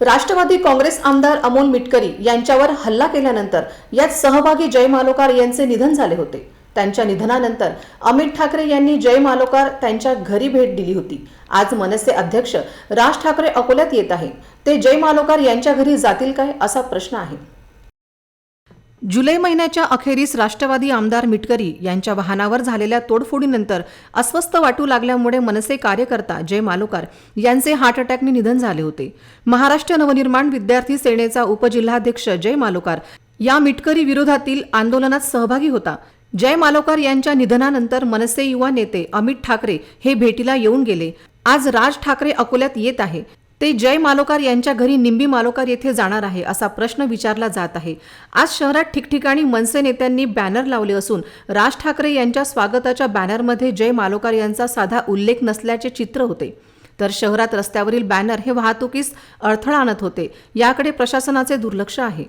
राष्ट्रवादी काँग्रेस आमदार अमोल मिटकरी यांच्यावर हल्ला केल्यानंतर यात सहभागी जय मालोकार यांचे निधन झाले होते. त्यांच्या निधनानंतर अमित ठाकरे यांनी जय मालोकार त्यांच्या घरी भेट दिली होती. आज मनसे अध्यक्ष राज ठाकरे अकोल्यात येत आहे ते जय मालोकार यांच्या घरी जातील काय असा प्रश्न आहे. जुलै महिन्याच्या अखेरीस राष्ट्रवादी आमदार मिटकरी यांच्या वाहनावर झालेल्या तोडफोडीनंतर अस्वस्थ वाटू लागल्यामुळे मनसे कार्यकर्ता जय मालोकार यांचे हार्ट अटॅकने निधन झाले होते. महाराष्ट्र नवनिर्माण विद्यार्थी सेनेचा उपजिल्हाध्यक्ष जय मालोकार या मिटकरी विरोधातील आंदोलनात सहभागी होता. जय मालोकार यांच्या निधनानंतर मनसे युवा नेते अमित ठाकरे हे भेटीला येऊन गेले. आज राज ठाकरे अकोल्यात येत आहे. ते जय मालोकार यांच्या घरी निंबी मालोकार येथे जाणार आहे असा प्रश्न विचारला जात आहे. आज शहरात ठिकठिकाणी मनसे नेत्यांनी बॅनर लावले असून राज ठाकरे यांच्या स्वागताच्या बॅनरमध्ये जय मालोकार यांचा साधा उल्लेख नसल्याचे चित्र होते. तर शहरात रस्त्यावरील बॅनर हे वाहतुकीस अडथळा आणत होते. याकडे प्रशासनाचे दुर्लक्ष आहे.